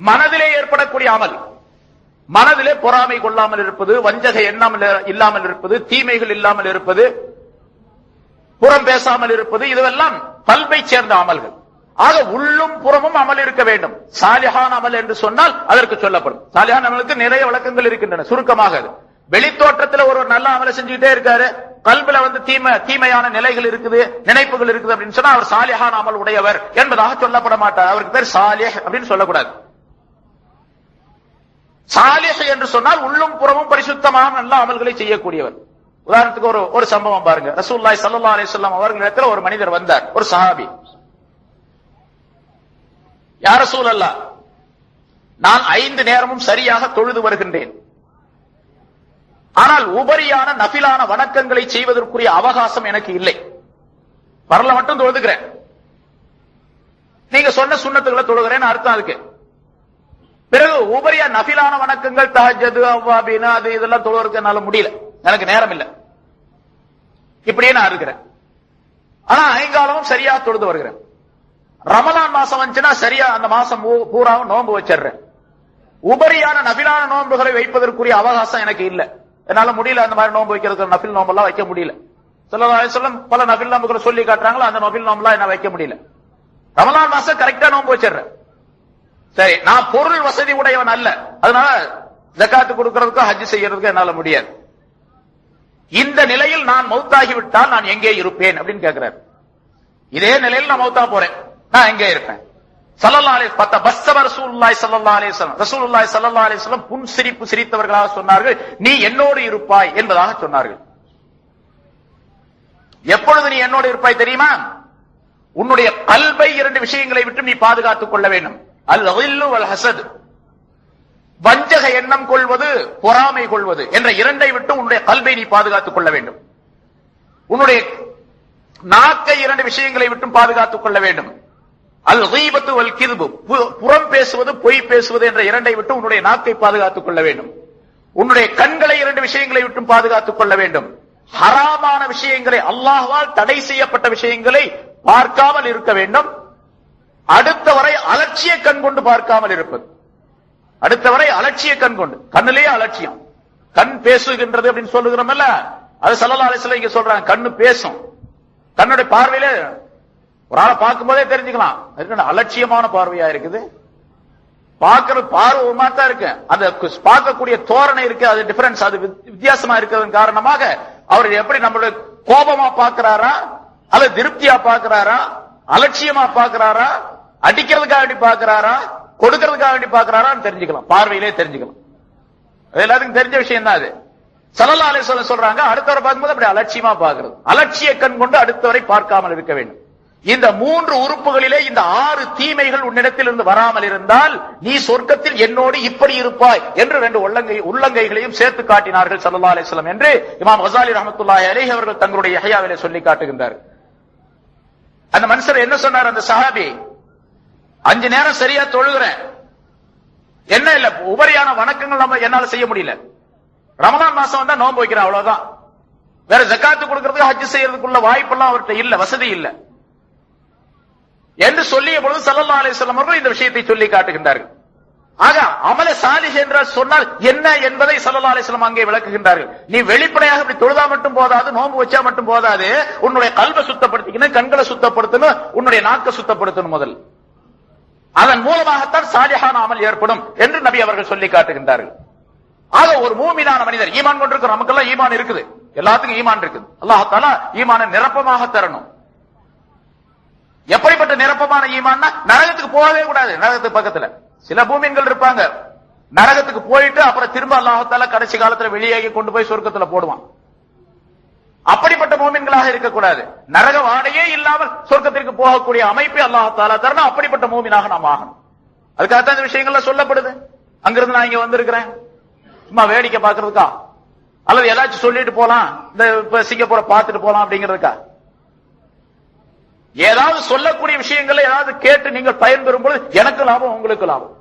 மனதிலே ஏற்படக்கூடிய அமல். மனதிலே பொறாமை கொள்ளாமல் இருப்பது வஞ்சக எண்ணம் இல்லாமல் இருப்பது தீமைகள் இல்லாமல் இருப்பது புறம் பேசாமல் இருப்பது இதுவெல்லாம் பல்பை சேர்ந்த அமல்கள். ஆக உள்ளும் புறமும் அமல் இருக்க வேண்டும். சாலிஹான் அமல் என்று சொன்னால் அதற்கு சொல்லப்படும். சாலிஹான் அமலுக்கு நிறைய விளக்கங்கள் இருக்கின்றன. சுருக்கமாக அது. வெளித்தோற்றத்துல ஒரு நல்ல அமலை செஞ்சுக்கிட்டே இருக்காரு. கல்வில வந்து தீமை தீமையான நிலைகள் இருக்குது நினைப்புகள் இருக்குது அப்படின்னு சொன்னா அவர் சாலிஹான் அமல் உடையவர் என்பதாக சொல்லப்பட மாட்டார். அவருக்கு பேர் சாலிஹ் அப்படின்னு சொல்லக்கூடாது. சாலிஹ் என்று சொன்னால் உள்ளும் புறமும் பரிசுத்தமான நல்ல அமல்களை செய்யக்கூடியவர். உதாரணத்துக்கு ஒரு ஒரு சம்பவம் பாருங்க. ரசூல்லாய் சல்லா அலிஸ்லாம் அவர்களிடத்தில் ஒரு மனிதர் வந்தார். ஒரு சஹாபி. யார சூழல்லா நான் ஐந்து நேரமும் சரியாக தொழுது வருகின்றேன். ஆனால் உபரியான நபிலான வணக்கங்களை செய்வதற்குரிய அவகாசம் எனக்கு இல்லை. வரல மட்டும் தொழுதுகிறேன் நீங்க சொன்ன சுண்ணத்துக்களை தொழுகிறேன்னு அர்த்தம் அதுக்கு. பிறகு உபரிய நபிலான வணக்கங்கள் தஹஜது அவ்வாபினா அது இதெல்லாம் தொழுவதற்கு என்னால முடியல. எனக்கு நேரம் இல்லை. இப்படியே நான் இருக்கிறேன். ஆனா ஐங்காலமும் சரியா தொழுது வருகிறேன். ரமலான் மாசம் வந்துச்சுன்னா சரியா அந்த மாசம் பூ- பூராவும் நோன்பு வச்சிடுறேன். உபரியான நபிலான நோன்புகளை வைப்பதற்குரிய அவகாசம் எனக்கு இல்லை. என்னால முடியல அந்த மாதிரி நோன்பு வைக்கிறதுக்கு நபில் நோம்பெல்லாம் வைக்க முடியல. சில சொல்லம் பல நபில் நோம்புகளை சொல்லி காட்டுறாங்களோ அந்த நபில் நோம்பெல்லாம் என்ன வைக்க முடியல. ரமலான் மாசம் கரெக்டா நோன்பு வச்சிடுறேன். சரி நான் பொருள் வசதி உடையவன் அல்ல. அதனால ஜக்காத்து கொடுக்கறதுக்கோ ஹஜ் செய்யறதுக்கோ என்னால முடியாது. இந்த நிலையில் நான் மௌத்தாகிவிட்டால் நான் எங்கே இருப்பேன் அப்படின்னு கேட்கிறார் இதே நிலையில் நான் மௌத்தா போறேன். நான் எங்கே இருப்பேன்? சல்லல்லா அலைஹி பத்த பஸ்ஸம ரசூல்லாய் ஸல்லல்லாஹு அலைஹி ரசூல்லாய் ரசூலுல்லாஹி ஸல்லல்லாஹு புன் சிரிப்பு சிரித்தவர்களாக சொன்னார்கள். நீ என்னோடு இருப்பாய் என்பதாக சொன்னார்கள். எப்பொழுது நீ என்னோடு இருப்பாய் தெரியுமா? உன்னுடைய கல்வை இரண்டு விஷயங்களை விட்டு நீ பாதுகாத்துக் கொள்ள வேண்டும். அல் வல் ஹசத் வஞ்சக எண்ணம் கொள்வது பொறாமை கொள்வது என்ற இரண்டை விட்டு உன்னுடைய கல்வை நீ பாதுகாத்துக் கொள்ள வேண்டும். உன்னுடைய நாக்கை இரண்டு விஷயங்களை விட்டும் பாதுகாத்துக் கொள்ள வேண்டும். அல் ஹீபத்து வல் கிதுபு பு- புறம் பேசுவது பொய் பேசுவது என்ற இரண்டை விட்டு உன்னுடைய நாக்கை பாதுகாத்துக் கொள்ள வேண்டும். உன்னுடைய கண்களை இரண்டு விஷயங்களை விட்டும் பாதுகாத்துக் கொள்ள வேண்டும். ஹராமான விஷயங்களை அல்லாஹால் தடை செய்யப்பட்ட விஷயங்களை பார்க்காமல் இருக்க வேண்டும். அடுத்தவரை அலட்சிய கண் கொண்டு பார்க்காமல் இருப்பது. அடுத்தவரை அலட்சிய கண் கொண்டு. கண்ணிலேயே அலட்சியம். கண் பேசுகின்றது அப்படின்னு சொல்லுகிறோம்ல அது சல்லல்லா அலிஸ்லாம் இங்க சொல்றாங்க. கண்ணு பேசும். கண்ணுடைய பார்வையில ஒரு ஆளை பார்க்கும் போதே தெரிஞ்சுக்கலாம் என்ன அலட்சியமான பார்வையா இருக்குது? பார்க்கிற பார்வை ஒரு மாதிரி தான் இருக்கு. அந்த பார்க்கக்கூடிய தோரணை இருக்கு. அது டிஃபரன்ஸ் அது வித்- வித்தியாசமா இருக்கிறதன் காரணமாக அவர் எப்படி நம்மளுடைய கோபமா பார்க்கிறாரா? அல்லது திருப்தியா பார்க்கிறாரா? அலட்சியமா பார்க்கிறாரா? அடிக்கிறதுக்காக வேண்டி பாக்குறாரா கொடுக்கறதுக்காக வேண்டி பாக்குறாரான்னு தெரிஞ்சுக்கலாம். பார்வையிலே தெரிஞ்சுக்கலாம். அது எல்லாத்துக்கும் தெரிஞ்ச விஷயம் தான் அது. சல்லல்லா அலைஹி சொல்றாங்க அடுத்தவரை பார்க்கும்போது அப்படி அலட்சியமா பாக்குறது அலட்சிய கண் கொண்டு அடுத்தவரை பார்க்காமல் இருக்க வேண்டும். இந்த மூன்று உறுப்புகளிலே இந்த ஆறு தீமைகள் உன்னிடத்தில் இருந்து வராமல் இருந்தால் நீ சொர்க்கத்தில் என்னோடு இப்படி இருப்பாய் என்று ரெண்டு உள்ளங்கை உள்ளங்கைகளையும் சேர்த்து காட்டினார்கள் சல்லா அலிஸ்லாம் என்று இமாம் ஹசாலி ரஹமத்துல்லாய் அலைஹி அவர்கள் தங்களுடைய யஹ்யாவிலே சொல்லி காட்டுகின்றார் அந்த மனுஷர் என்ன சொன்னார்? அந்த சஹாபி அஞ்சு நேரம் சரியா தொழுகிறேன். என்ன இல்ல உபரியான வணக்கங்கள் நம்ம என்னால செய்ய முடியல. ரமதான் மாசம் வந்தா நோன்பு வைக்கிறேன் அவ்வளவுதான். வேற ஜக்காத்து கொடுக்கறது ஹஜ் செய்யறதுக்குள்ள வாய்ப்பெல்லாம் அவர்கிட்ட இல்ல வசதி இல்ல. என்று சொல்லிய பொழுது சல்லல்லா அலிஸ்லாம் அவர்கள் இந்த விஷயத்தை சொல்லி காட்டுகின்றார்கள். ஆக அமல சாலிஹ் என்றால் சொன்னால் என்ன என்பதை சல்லா அலிஸ்லாம் அங்கே விளக்குகின்றார்கள். நீ வெளிப்படையாக இப்படி தொழுதா மட்டும் போதாது நோன்பு வச்சா மட்டும் போதாது உன்னுடைய கல்வை சுத்தப்படுத்திக்கணும் கண்களை சுத்தப்படுத்தணும் உன்னுடைய நாக்கை சுத்தப்படுத்தணும் முதல். அதன் மூலமாகத்தான் சாலிஹான அமல் ஏற்படும் என்று நபி அவர்கள் சொல்லி காட்டுகின்றார்கள். ஆக ஒரு மூமினான மனிதர் ஈமான் கொண்டிருக்கிற நமக்கெல்லாம் ஈமான் இருக்குது. எல்லாத்துக்கும் ஈமான் இருக்குது. அல்லாஹால ஈமான நிரப்பமாக தரணும். எப்படிப்பட்ட நிரப்பமான ஈமான்னா நரகத்துக்கு போகவே கூடாது நரகத்துக்கு பக்கத்துல. சில பூமியங்கள் இருப்பாங்க. நரகத்துக்கு போயிட்டு அப்புறம் திரும்ப அல்லாஹால கடைசி காலத்துல வெளியாகி கொண்டு போய் சொர்க்கத்துல போடுவான். அப்படிப்பட்ட மூமின்களாக இருக்கக்கூடாது. நரக வாடையே இல்லாமல் சொர்க்கத்திற்கு போகக்கூடிய அமைப்பை அல்லாஹால தரணும். அப்படிப்பட்ட மோமினாக நாம் ஆகணும். அதுக்காகத்தான் இந்த விஷயங்கள்லாம் சொல்லப்படுது. அங்கிருந்து நான் இங்க வந்திருக்கிறேன். சும்மா வேடிக்கை பார்க்கறதுக்கா? அல்லது ஏதாச்சும் சொல்லிட்டு போலாம். இந்த இப்ப சிங்கப்பூரை பார்த்துட்டு போலாம் அப்படிங்கிறதுக்கா? ஏதாவது சொல்லக்கூடிய விஷயங்களை ஏதாவது கேட்டு நீங்கள் பயன்பெறும் பொழுது எனக்கு லாபம் உங்களுக்கு லாபம்.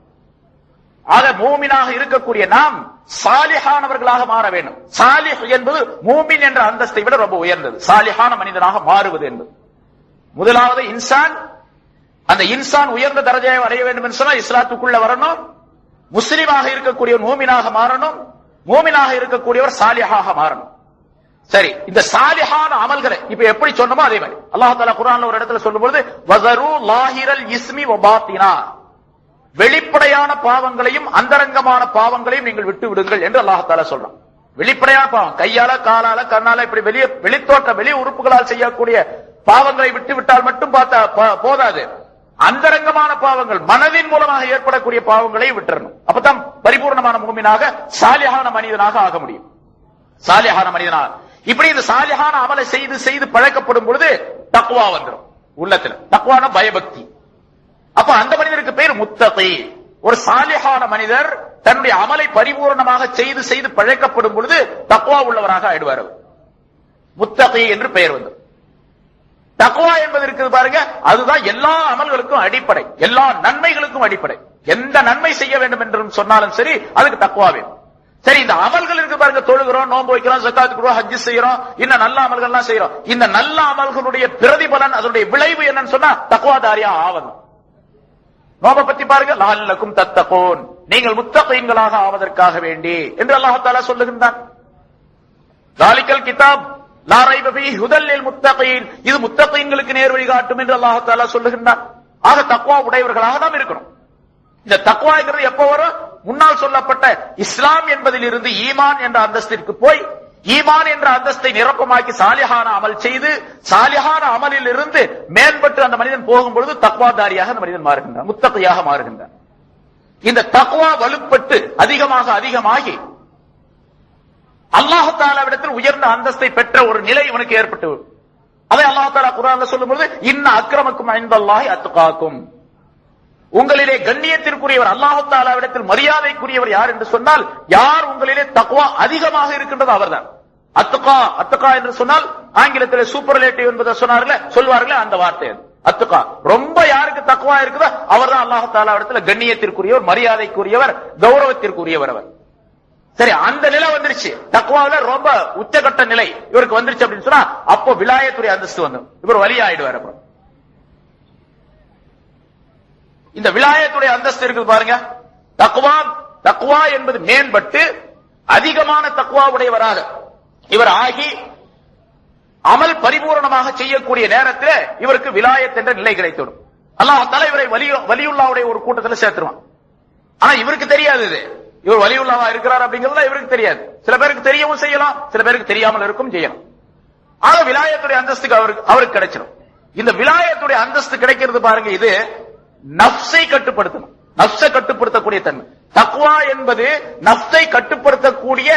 ஆக மூமினாக இருக்கக்கூடிய நாம் சாலிஹானவர்களாக மாற வேண்டும். சாலிஹ் என்பது மூமின் என்ற அந்தஸ்தை விட ரொம்ப உயர்ந்தது. சாலிஹான மனிதனாக மாறுவது என்பது. முதலாவது இன்சான். அந்த இன்சான் உயர்ந்த தரஜையை அடைய வேண்டும் என்று சொன்னா இஸ்லாத்துக்குள்ள வரணும். முஸ்லிமாக இருக்கக்கூடிய மூமினாக மாறணும். மூமினாக இருக்கக்கூடியவர் சாலிஹாக மாறணும். சரி இந்த சாலிஹான அமல்களை இப்ப எப்படி சொன்னமோ அதே மாதிரி. அல்லாஹ் தாலா குரான் ஒரு இடத்துல சொல்லும்போது வஸரு லாஹிரல் இஸ்மி ஒபாத்தினா வெளிப்படையான பாவங்களையும் அந்தரங்கமான பாவங்களையும் நீங்கள் விட்டு விடுங்கள் என்று அல்லாஹால சொல்றான். வெளிப்படையான பாவம். கையால காலால கண்ணால இப்படி வெளியே வெளித்தோட்ட வெளி உறுப்புகளால் செய்யக்கூடிய பாவங்களை விட்டு விட்டால் மட்டும் பார்த்தா போதாது. அந்தரங்கமான பாவங்கள் மனதின் மூலமாக ஏற்படக்கூடிய பாவங்களை விட்டுறணும். அப்பதான் பரிபூர்ணமான மூமினாக சாலிஹான மனிதனாக ஆக முடியும். சாலியான மனிதனாக. இப்படி இந்த சாலியான அமலை செய்து செய்து பழக்கப்படும் பொழுது தக்குவா வந்துடும் உள்ளத்துல. தக்குவான பயபக்தி. அப்ப அந்த மனிதருக்கு பேர் முத்தகி. ஒரு சாலிஹான மனிதர் தன்னுடைய அமலை பரிபூர்ணமாக செய்து செய்து பழக்கப்படும் பொழுது தக்குவா உள்ளவராக ஆயிடுவார். அவர். முத்தகி என்று பெயர் வந்து. தக்குவா என்பது இருக்குது பாருங்க அதுதான் எல்லா அமல்களுக்கும் அடிப்படை எல்லா நன்மைகளுக்கும் அடிப்படை. எந்த நன்மை செய்ய வேண்டும் என்று சொன்னாலும் சரி அதுக்கு தக்குவா வேணும். சரி இந்த அமல்கள் இருக்கு பாருங்க தொழுகிறோம் நோன்பு வைக்கிறோம் சக்காத்து கொடுவோம் ஹஜ் செய்யறோம் இன்னும் நல்ல அமல்கள்லாம் செய்யறோம். இந்த நல்ல அமல்களுடைய பிரதிபலன் அதனுடைய விளைவு என்னன்னு சொன்னா தக்குவாதாரியா ஆவணும். நோப பத்தி பாருங்க லால்லக்கும் தத்தகோன். நீங்கள் முத்தகீன்களாக ஆவதற்காக வேண்டி என்று அல்லாஹால சொல்லுகின்றான். லாலிக்கல் கிதாப் லா ரைப ஹுதல்லில் ஹுதல் இது முத்தகீன்களுக்கு நேர் வழி காட்டும் என்று அல்லாஹால சொல்லுகின்றான். ஆக தக்குவா உடையவர்களாக நாம் இருக்கணும். இந்த தக்குவாங்கிறது எப்போ வரும்? முன்னால் சொல்லப்பட்ட இஸ்லாம் என்பதில் இருந்து ஈமான் என்ற அந்தஸ்திற்கு போய் ஈமான் என்ற அந்தஸ்தை நிரப்பமாக்கி சாலிஹான அமல் செய்து சாலிஹான அமலில் இருந்து மேம்பட்டு அந்த மனிதன் போகும் பொழுது தக்வாதாரியாக அந்த மனிதன் மாறுகின்றான் முத்தகையாக மாறுகின்றான். இந்த தக்வா வலுப்பட்டு அதிகமாக அதிகமாகி அல்லாஹாலாவிடத்தில் உயர்ந்த அந்தஸ்தை பெற்ற ஒரு நிலை இவனுக்கு ஏற்பட்டு அதை அல்லாஹ் குரான் சொல்லும் பொழுது இன்ன அக்கிரமக்கும் ஐந்தல்லாய் அத்துக்காக்கும் உங்களிலே கண்ணியத்திற்குரியவர் அல்லாஹு தாலாவிடத்தில் மரியாதைக்குரியவர் யார் என்று சொன்னால் யார் உங்களிலே தக்குவா அதிகமாக இருக்கின்றதோ அவர்தான். அத்துக்கா அத்துக்கா என்று சொன்னால் ஆங்கிலத்தில் சூப்பர்லேட்டிவ் என்பதை சொன்னார்களே சொல்வார்களே அந்த வார்த்தை அத்துக்கா ரொம்ப யாருக்கு தக்குவா இருக்குதோ அவர்தான் அல்லாஹு தாலாவிடத்தில் கண்ணியத்திற்குரியவர் மரியாதைக்குரியவர் கௌரவத்திற்குரியவர் அவர். சரி அந்த நிலை வந்துருச்சு. தக்குவாவில ரொம்ப உச்சகட்ட நிலை இவருக்கு வந்துருச்சு அப்படின்னு சொன்னா அப்போ விலாயத்துடைய அந்தஸ்து வந்து இவர் வழியாயிடுவார் அப்புறம். இந்த விலாயத்துடைய அந்தஸ்து இருக்குது பாருங்க. தக்குவா தக்குவா என்பது மேம்பட்டு அதிகமான தக்குவா உடையவராக இவர் ஆகி அமல் பரிபூரணமாக செய்யக்கூடிய நேரத்தில் இவருக்கு விலாயத் என்ற நிலை கிடைத்துவிடும். அல்லாஹ் தலைவரை வலி வலியுல்லாவுடைய ஒரு கூட்டத்தில் சேர்த்துருவான். ஆனா இவருக்கு தெரியாது இது. இவர் வலியுல்லாவா இருக்கிறார் அப்படிங்கிறது இவருக்கு தெரியாது. சில பேருக்கு தெரியவும் செய்யலாம் சில பேருக்கு தெரியாமல் இருக்கும் செய்யலாம். ஆனா விலாயத்துடைய அந்தஸ்துக்கு அவருக்கு அவருக்கு கிடைச்சிடும் இந்த விலாயத்துடைய அந்தஸ்து கிடைக்கிறது பாருங்க இது நப்சை கட்டுப்படுத்தணும். நப்சை கட்டுப்படுத்தக்கூடிய தன்மை. தக்குவா என்பது நப்சை கட்டுப்படுத்தக்கூடிய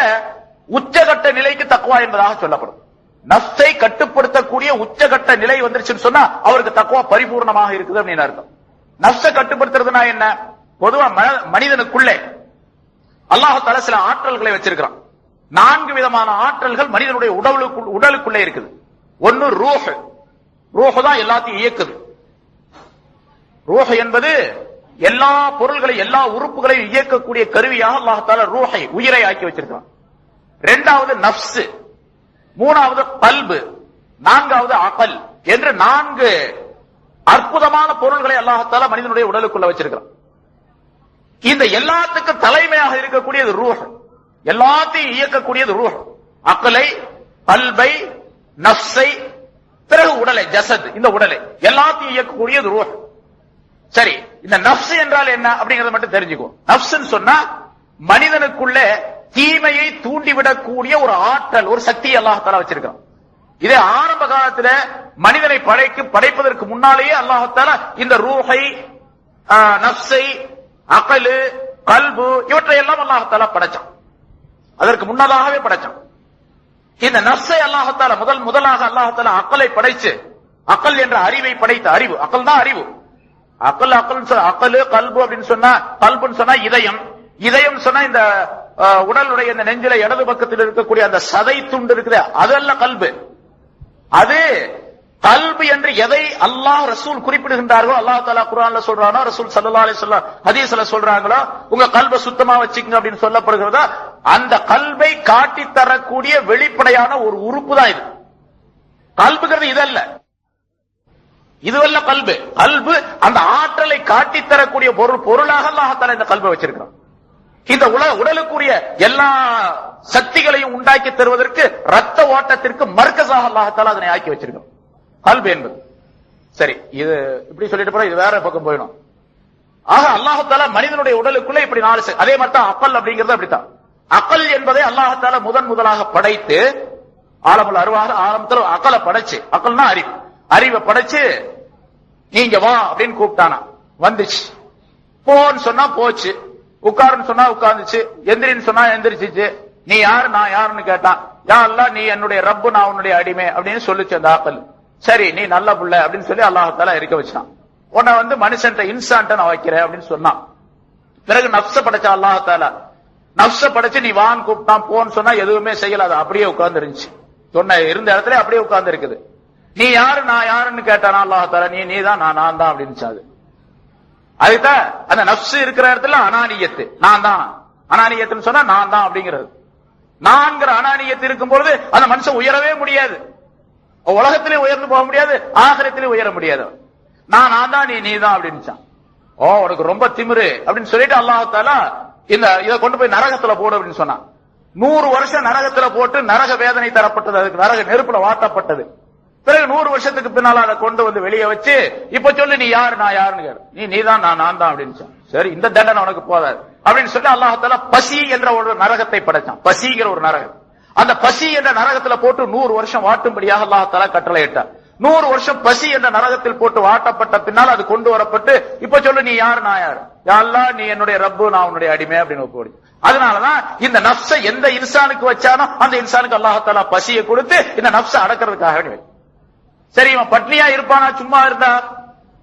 உச்சகட்ட நிலைக்கு தக்குவா என்பதாக சொல்லப்படும். நப்சை கட்டுப்படுத்தக்கூடிய உச்சகட்ட நிலை வந்துருச்சுன்னு சொன்னா அவருக்கு தக்குவா பரிபூர்ணமாக இருக்குது அப்படின்னு அர்த்தம். நப்சை கட்டுப்படுத்துறதுனா என்ன? பொதுவா மனிதனுக்குள்ளே. அல்லாஹால சில ஆற்றல்களை வச்சிருக்கிறான். நான்கு விதமான ஆற்றல்கள் மனிதனுடைய உடலுக்கு உடலுக்குள்ளே இருக்குது. ஒன்னு ரூஹ். ரூஹ் தான் எல்லாத்தையும் இயக்குது. ரூஹ் என்பது எல்லா பொருள்களை எல்லா உறுப்புகளையும் இயக்கக்கூடிய கருவியாக அல்லாஹால ரூஹை உயிரை ஆக்கி வச்சிருக்கிறான் இரண்டாவது நப்சு மூணாவது பல்பு நான்காவது அகல் என்று நான்கு அற்புதமான பொருள்களை அல்லாஹால மனிதனுடைய உடலுக்குள்ள வச்சிருக்கிறான். இந்த எல்லாத்துக்கும் தலைமையாக இருக்கக்கூடியது ரூஹ். எல்லாத்தையும் இயக்கக்கூடியது ரூஹ். அக்கலை பல்பை நப்சை பிறகு உடலை ஜசத் இந்த உடலை. எல்லாத்தையும் இயக்கக்கூடியது ரூஹ். சரி இந்த நப்ஸ் என்றால் என்ன அப்படிங்கறத மட்டும் தெரிஞ்சுக்கும் நப்ஸ்ன்னு சொன்னா மனிதனுக்குள்ள தீமையை தூண்டிவிடக்கூடிய ஒரு ஆற்றல் ஒரு சக்தி அல்லாஹால வச்சிருக்கான் இதே ஆரம்ப காலத்துல மனிதனை படைக்கு படைப்பதற்கு முன்னாலேயே அல்லாஹால இந்த ரூஹை நப்சை அகலு கல்பு இவற்றை எல்லாம் அல்லாஹால படைச்சான். அதற்கு முன்னதாகவே படைச்சான். இந்த நப்சை அல்லாஹால முதல் முதலாக அல்லாஹால அக்கலை படைச்சு அக்கல் என்ற அறிவை படைத்த அறிவு அக்கல் தான் அறிவு. அக்கல் அக்கல் அக்கலு கல்பு அப்படின்னு சொன்னா கல்புன்னு சொன்னா இதயம். இதயம் சொன்னா இந்த உடலுடைய இந்த நெஞ்சில இடது பக்கத்தில் இருக்கக்கூடிய அந்த சதை துண்டு இருக்குது அதல்ல கல்பு. அது கல்பு என்று எதை அல்லாஹ் ரசூல் குறிப்பிடுகின்றார்களோ அல்லாஹ் தாலா குரான்ல சொல்றானோ ரசூல் சல்லா அலி சொல்லா ஹதீஸ்ல சொல்றாங்களோ உங்க கல்பை சுத்தமா வச்சுக்கங்க அப்படின்னு சொல்லப்படுகிறதோ அந்த கல்வை காட்டி தரக்கூடிய வெளிப்படையான ஒரு உறுப்பு தான் இது. கல்புங்கிறது இதல்ல. இதுவல்ல கல்பு. கல்பு அந்த ஆற்றலை காட்டித் தரக்கூடிய பொருள் பொருளாக அல்லாஹத்தால இந்த கல்பை வச்சிருக்கிறான். இந்த உல உடலுக்குரிய எல்லா சக்திகளையும் உண்டாக்கி தருவதற்கு ரத்த ஓட்டத்திற்கு மர்க்கசாக அல்லாஹத்தால அதனை ஆக்கி வச்சிருக்கோம் கல்பு என்பது. சரி இது இப்படி சொல்லிட்டு போனா இது வேற பக்கம் போயிடும். ஆக அல்லாஹத்தால மனிதனுடைய உடலுக்குள்ள இப்படி நாலு அதே மாதிரி தான் அப்பல் அப்படிங்கிறது அப்படித்தான். அக்கல் என்பதை அல்லாஹத்தால முதன் முதலாக படைத்து ஆழமுள்ள அருவாக ஆரம்பத்தில் அக்கலை படைச்சு அக்கல்னா அறிவு. அறிவை படைச்சு நீங்க வா அப்படின்னு கூப்பிட்டானா. வந்துச்சு. போன்னு சொன்னா போச்சு. உட்காருன்னு சொன்னா உட்கார்ந்துச்சு எந்திரின்னு சொன்னா எந்திரிச்சிச்சு. நீ யாரு? நான் யாருன்னு கேட்டான். யா அல்ல நீ என்னுடைய ரப்பு நான் உன்னுடைய அடிமை அப்படின்னு சொல்லிச்சு அந்த ஆப்பல். சரி நீ நல்ல புள்ள அப்படின்னு சொல்லி அல்லாஹால இருக்க வச்சான். உன்னை வந்து மனுஷன்ட்ட இன்சான்ட்ட நான் வைக்கிறேன் அப்படின்னு சொன்னான். பிறகு நப்ச படைச்சா அல்லாஹால நப்ச படைச்சு நீ வான்னு கூப்பிட்டான் போன்னு சொன்னா எதுவுமே செய்யல. அது அப்படியே உட்கார்ந்து இருந்துச்சு சொன்ன இருந்த இடத்துல அப்படியே உட்கார்ந்து இருக்குது நீ யாரு நான் யாருன்னு கேட்டானா அல்லாஹால நீ நீ தான் நான் நான் தான் அப்படின்னு அது அதுதான் அந்த நப்சு இருக்கிற இடத்துல அனானியத்து நான் தான். அனானியத்துன்னு சொன்னா நான் தான் அப்படிங்கிறது. நான்கிற அனானியத்து இருக்கும் பொழுது அந்த மனுஷன் உயரவே முடியாது. உலகத்திலே உயர்ந்து போக முடியாது ஆகரத்திலே உயர முடியாது. நான் நான் தான் நீ நீ தான் அப்படின்னுச்சான். ஓ உனக்கு ரொம்ப திமிரு அப்படின்னு சொல்லிட்டு அல்லாஹால இந்த இதை கொண்டு போய் நரகத்துல போடு அப்படின்னு சொன்னான். நூறு வருஷம் நரகத்துல போட்டு நரக வேதனை தரப்பட்டது அதுக்கு நரக நெருப்புல வாட்டப்பட்டது. பிறகு நூறு வருஷத்துக்கு பின்னால அதை கொண்டு வந்து வெளியே வச்சு இப்ப சொல்லு நீ யாரு நான் யாருன்னு கேரு. நீ நீதான் நான் நான் தான் அப்படின்னு சொன்னான். சரி இந்த தண்டனை உனக்கு போதாது. அப்படின்னு சொல்லி அல்லாஹால பசி என்ற ஒரு நரகத்தை படைச்சான். பசிங்கிற ஒரு நரகம். அந்த பசி என்ற நரகத்துல போட்டு நூறு வருஷம் வாட்டும்படியாக அல்லாஹால கட்டளையிட்டார் நூறு வருஷம் பசி என்ற நரகத்தில் போட்டு வாட்டப்பட்ட பின்னால் அது கொண்டு வரப்பட்டு இப்ப சொல்லு நீ யாரு நான் யாரு? யா நீ என்னுடைய ரப்பு நான் உன்னுடைய அடிமை அப்படின்னு ஒப்பு அதனாலதான் இந்த நப்ச எந்த இன்சானுக்கு வச்சானோ அந்த இன்சானுக்கு அல்லாஹால பசியை கொடுத்து இந்த நப்ச அடக்கிறதுக்காக வேண்டி சரி இவன் பட்னியா இருப்பானா? சும்மா இருந்தா?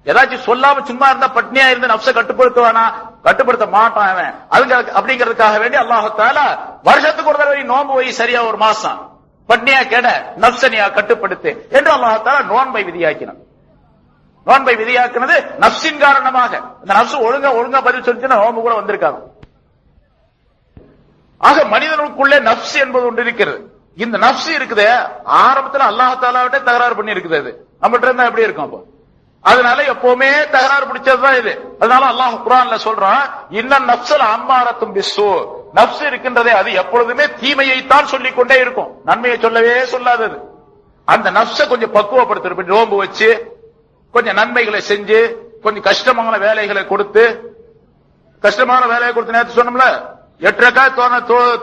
ஏதாச்சும் சொல்லாம சும்மா இருந்தா பட்னியா இருந்து நப்ச கட்டுப்படுத்துவானா? கட்டுப்படுத்த மாட்டான் அவன். அதுங்க அப்படிங்கிறதுக்காக வேண்டி அல்லாஹத்தால வருஷத்துக்கு ஒரு தடவை நோன்பு வை சரியா ஒரு மாசம் பட்னியா கெட நப்சனியா கட்டுப்படுத்து என்று அல்லாஹத்தால நோன்பை விதியாக்கினான். நோன்பை விதியாக்குனது நப்சின் காரணமாக. இந்த நப்சு ஒழுங்கா ஒழுங்கா பதில் சொல்லிச்சுன்னா நோன்பு கூட வந்திருக்காங்க ஆக மனிதனுக்குள்ளே நப்சு என்பது ஒன்று இருக்கிறது. இந்த நப்சு இருக்குது. ஆரம்பத்துல அல்லாஹாலாவிட்ட தகராறு பண்ணி இருக்குது அது நம்மகிட்ட இருந்தா எப்படி இருக்கும் அப்போ? அதனால எப்பவுமே தகராறு பிடிச்சதுதான் இது. அதனால அல்லாஹ் குரான்ல சொல்றான் இன்னும் நப்சல் அம்மாரத்தும் பிஸ்ஸு. நப்சு இருக்கின்றதே அது எப்பொழுதுமே தீமையைத்தான் சொல்லிக் கொண்டே இருக்கும். நன்மையை சொல்லவே சொல்லாதது அந்த நப்ச கொஞ்சம் பக்குவப்படுத்துறது. நோம்பு வச்சு கொஞ்சம் நன்மைகளை செஞ்சு கொஞ்சம் கஷ்டமான வேலைகளை கொடுத்து கஷ்டமான வேலையை கொடுத்து நேற்று சொன்னோம்ல எட்டு ரக்கா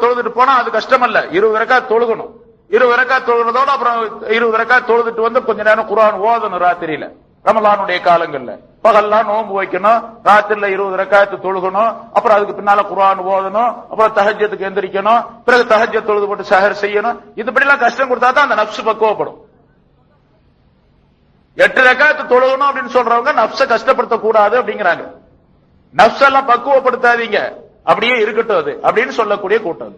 தொழுதுட்டு போனா அது கஷ்டம் அல்ல இருபது ரக்கா தொழுகணும். இருபது ரக்கா தொழுகிறதோட அப்புறம் இருபது ரக்கா தொழுதுட்டு வந்து கொஞ்ச நேரம் குரான் ஓதணும் ராத்திரியில. ரமலானுடைய காலங்கள்ல. பகல்லாம் நோன்பு வைக்கணும். ராத்திரில இருபது ரக்காயத்து தொழுகணும். அப்புறம் அதுக்கு பின்னால குரான் ஓதணும். அப்புறம் தகஜத்துக்கு எந்திரிக்கணும். பிறகு தகஜ தொழுது போட்டு சஹர் செய்யணும். இதுபடி எல்லாம் கஷ்டம் கொடுத்தா தான் அந்த நப்சு பக்குவப்படும். எட்டு ரக்காயத்து தொழுகணும் அப்படின்னு சொல்றவங்க நப்ச கஷ்டப்படுத்த கூடாது அப்படிங்கிறாங்க. நப்ஸ் எல்லாம் பக்குவப்படுத்தாதீங்க. அப்படியே இருக்கட்டும் அது. அப்படின்னு சொல்லக்கூடிய கூட்டம்.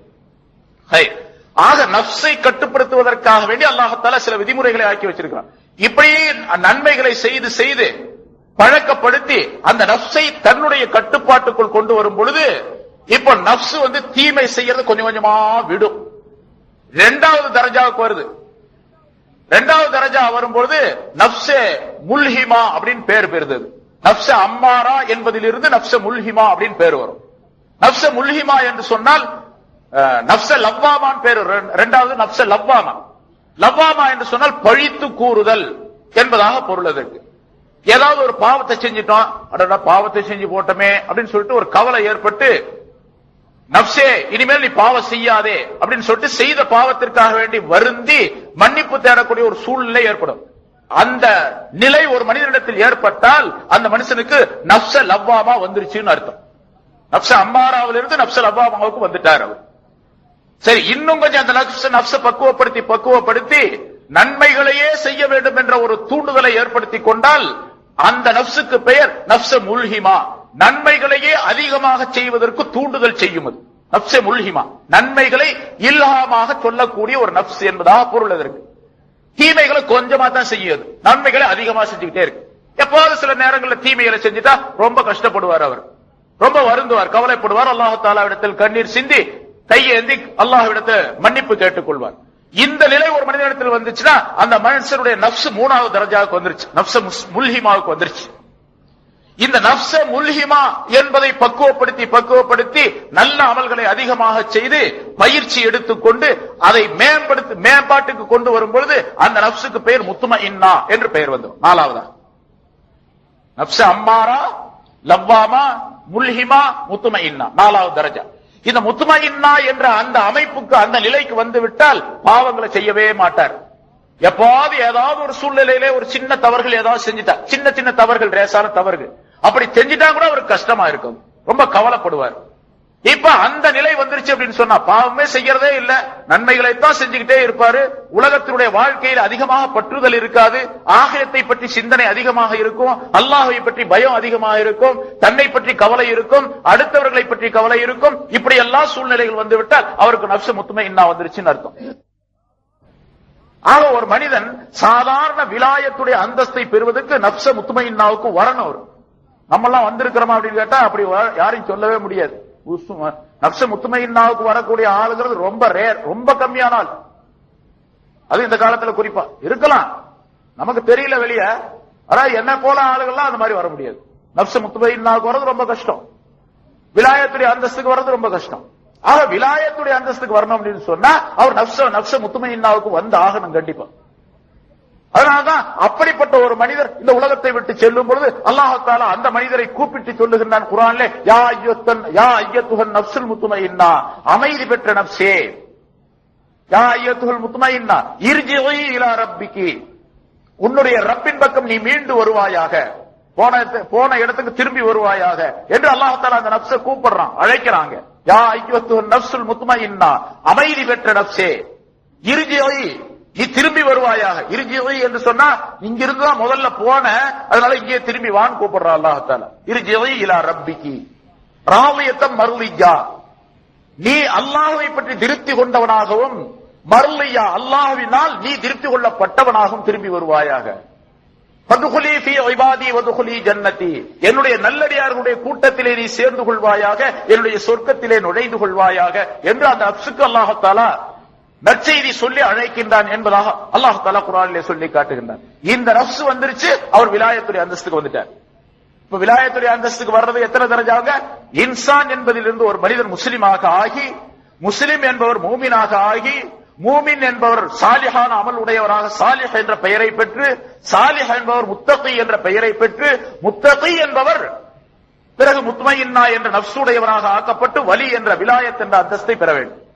ஆக நப்சை கட்டுப்படுத்துவதற்காக வேண்டி அல்லாஹத்தால சில விதிமுறைகளை ஆக்கி வச்சிருக்கிறான். இப்படி நன்மைகளை செய்து செய்து பழக்கப்படுத்தி அந்த நப்சை தன்னுடைய கட்டுப்பாட்டுக்குள் கொண்டு வரும் பொழுது இப்போ நப்சு வந்து தீமை செய்யறது கொஞ்சம் கொஞ்சமா விடும். இரண்டாவது தரஜாவுக்கு வருது. இரண்டாவது தரஜா வரும்பொழுது நப்சே முல்ஹிமா அப்படின்னு பேர் பெறுது. நப்ச அம்மாரா என்பதிலிருந்து நப்ச முல்ஹிமா அப்படின்னு பேர் வரும். நப்ச முல்ஹிமா என்று சொன்னால் அஹ், நப்ச லவ்வாமான் பேர் இரண்டாவது நப்ச லவ்வாமா. லவ்வாமா என்று சொன்னால் பழித்து கூறுதல் என்பதாக பொருள் அதற்கு ஏதாவது ஒரு பாவத்தை செஞ்சிட்டோம் அடடா பாவத்தை செஞ்சு போட்டோமே அப்படின்னு சொல்லிட்டு ஒரு கவலை ஏற்பட்டு நப்சே இனிமேல் நீ பாவம் செய்யாதே அப்படின்னு சொல்லிட்டு செய்த பாவத்திற்காக வேண்டி வருந்தி மன்னிப்பு தேடக்கூடிய ஒரு சூழ்நிலை ஏற்படும். அந்த நிலை ஒரு மனிதனிடத்தில் ஏற்பட்டால் அந்த மனுஷனுக்கு நப்ச லவ்வாமா வந்துருச்சுன்னு அர்த்தம். நப்ச அம்மாராவிலிருந்து நப்சல் அபாமாவுக்கு வந்துட்டார் அவர். சரி இன்னும் கொஞ்சம் அந்த நப்ச நப்ச பக்குவப்படுத்தி பக்குவப்படுத்தி நன்மைகளையே செய்ய வேண்டும் என்ற ஒரு தூண்டுதலை ஏற்படுத்தி கொண்டால் அந்த நப்சுக்கு பெயர் நப்ச முல்ஹிமா. நன்மைகளையே அதிகமாக செய்வதற்கு தூண்டுதல் செய்யும் அது. நப்ச முல்ஹிமா. நன்மைகளை இல்லாமாக சொல்லக்கூடிய ஒரு நப்சு என்பதாக பொருள் அதற்கு தீமைகளை கொஞ்சமா தான் செய்யுது. நன்மைகளை அதிகமா செஞ்சுக்கிட்டே இருக்கு. எப்போது சில நேரங்களில் தீமைகளை செஞ்சுட்டா ரொம்ப கஷ்டப்படுவார் அவர். ரொம்ப வருந்துவார் கவலைப்படுவார். அல்லாஹு தாலாவிடத்தில் கண்ணீர் சிந்தி கையேந்தி அல்லாஹ்விடத்தில் மன்னிப்பு கேட்டுக் கொள்வார் இந்த நிலை ஒரு மனிதனிடத்தில் வந்துச்சுன்னா அந்த மனுஷனுடைய நப்சு மூணாவது தரஜாவுக்கு வந்துருச்சு. நப்ச முல்ஹிமாவுக்கு வந்துருச்சு. இந்த நப்ச முல்ஹிமா என்பதை பக்குவப்படுத்தி பக்குவப்படுத்தி நல்ல அமல்களை அதிகமாக செய்து பயிற்சி எடுத்துக்கொண்டு அதை மேம்படுத்தி மேம்பாட்டுக்கு கொண்டு வரும் பொழுது அந்த நப்சுக்கு பெயர் முத்தும இன்னா என்று பெயர் வந்தோம் நாலாவதா? நப்ச அம்மாரா லவ்வாமா முல்ஹிமா முத்தும இன்னா நாலாவது தரஜா. இந்த முத்தும இன்னா என்ற அந்த அமைப்புக்கு அந்த நிலைக்கு வந்து விட்டால் பாவங்களை செய்யவே மாட்டார். எப்பாவது ஏதாவது ஒரு சூழ்நிலையிலே ஒரு சின்ன தவறுகள் ஏதாவது செஞ்சுட்டா சின்ன சின்ன தவறுகள் ரேசான தவறுகள் அப்படி செஞ்சுட்டா கூட அவருக்கு கஷ்டமா இருக்கும். ரொம்ப கவலைப்படுவார். இப்ப அந்த நிலை வந்துருச்சு அப்படின்னு சொன்னா பாவமே செய்யறதே இல்ல. நன்மைகளைத்தான் செஞ்சுக்கிட்டே இருப்பாரு. உலகத்தினுடைய வாழ்க்கையில் அதிகமாக பற்றுதல் இருக்காது. ஆகியத்தை பற்றி சிந்தனை அதிகமாக இருக்கும். அல்லாஹை பற்றி பயம் அதிகமாக இருக்கும். தன்னை பற்றி கவலை இருக்கும். அடுத்தவர்களை பற்றி கவலை இருக்கும். இப்படி எல்லா சூழ்நிலைகள் வந்து விட்டால் அவருக்கு நப்சு முத்துமை இன்னா வந்துருச்சுன்னு அர்த்தம். ஆக ஒரு மனிதன் சாதாரண விலாயத்துடைய அந்தஸ்தை பெறுவதற்கு நப்ச முத்துமையின்னாவுக்கு வரணும் அவர். நம்ம எல்லாம் வந்திருக்கிறோமா அப்படின்னு கேட்டா அப்படி யாரையும் சொல்லவே முடியாது. நப்ச முத்துமையின்னாவுக்கு வரக்கூடிய ஆளுங்கிறது ரொம்ப ரேர் ரொம்ப கம்மியான ஆள். அது இந்த காலத்துல குறிப்பா. இருக்கலாம். நமக்கு தெரியல வெளிய. ஆனா என்ன போல ஆளுகள்லாம் அந்த மாதிரி வர முடியாது. நப்ச முத்துமையின்னாவுக்கு வர்றது ரொம்ப கஷ்டம். விலாயத்துடைய அந்தஸ்துக்கு வர்றது ரொம்ப கஷ்டம். ஆக விலாயத்துடைய அந்தஸ்துக்கு வரணும் அப்படின்னு சொன்னா அவர் நப்ச நப்ச முத்துமையின்னாவுக்கு வந்து ஆகணும் கண்டிப்பா. அதனால்தான் அப்படிப்பட்ட ஒரு மனிதர் இந்த உலகத்தை விட்டு செல்லும் பொழுது அல்லாஹால அந்த மனிதரை கூப்பிட்டு சொல்லுகின்றான் குரான்ல யா ஐயத்தன் யா ஐயத்துகன் நப்சுல் முத்துமையின்னா அமைதி பெற்ற நப்சே யா ஐயத்துகள் முத்துமையின்னா இர்ஜிஇ இலா ரப்பிக்கு. உன்னுடைய ரப்பின் பக்கம் நீ மீண்டு வருவாயாக. போன போன இடத்துக்கு திரும்பி வருவாயாக. என்று அல்லாஹால அந்த நப்சை கூப்பிடுறான் அழைக்கிறாங்க. யா ஐயத்து நப்சுல் முத்துமையின்னா அமைதி பெற்ற நப்சே இறுதி நீ திரும்பி வருவாயாக. இறுதி என்று சொன்னா இங்கிருந்து தான் முதல்ல போன அதனால இங்கே திரும்பி வான் கூப்பிடுறா அல்லாஹால இறுதி இலா ரப்பிக்கு. ராவியத்தம் மருளிஜா. நீ அல்லாஹுவை பற்றி திருப்தி கொண்டவனாகவும் மருளியா அல்லாஹுவினால் நீ திருப்தி கொள்ளப்பட்டவனாகவும் திரும்பி வருவாயாக. வதுகுலி ஜன்னதி என்னுடைய நல்லடியார்களுடைய கூட்டத்திலே நீ சேர்ந்து கொள்வாயாக என்னுடைய சொர்க்கத்திலே நுழைந்து கொள்வாயாக என்று அந்த அப்சுக்கு அல்லாஹத்தாலா நற்செய்தி சொல்லி அழைக்கின்றான் என்பதாக அல்லாஹாலா குரானிலே சொல்லி காட்டுகின்றான். இந்த நப்சு வந்துருச்சு அவர் விலாயத்துடைய அந்தஸ்துக்கு வந்துட்டார். இப்ப விலாயத்துடைய அந்தஸ்துக்கு வர்றது எத்தனை தரஜாங்க இன்சான் என்பதிலிருந்து ஒரு மனிதன் முஸ்லிமாக ஆகி முஸ்லிம் என்பவர் மூமினாக ஆகி மூமின் என்பவர் சாலிஹான அமல் உடையவராக சாலிஹ் என்ற பெயரை பெற்று சாலிஹ் என்பவர் முத்தகி என்ற பெயரை பெற்று முத்தகி என்பவர் பிறகு முத்மையின்னா என்ற நப்சுடையவராக ஆக்கப்பட்டு வலி என்ற விலாயத் என்ற அந்தஸ்தை பெற வேண்டும்.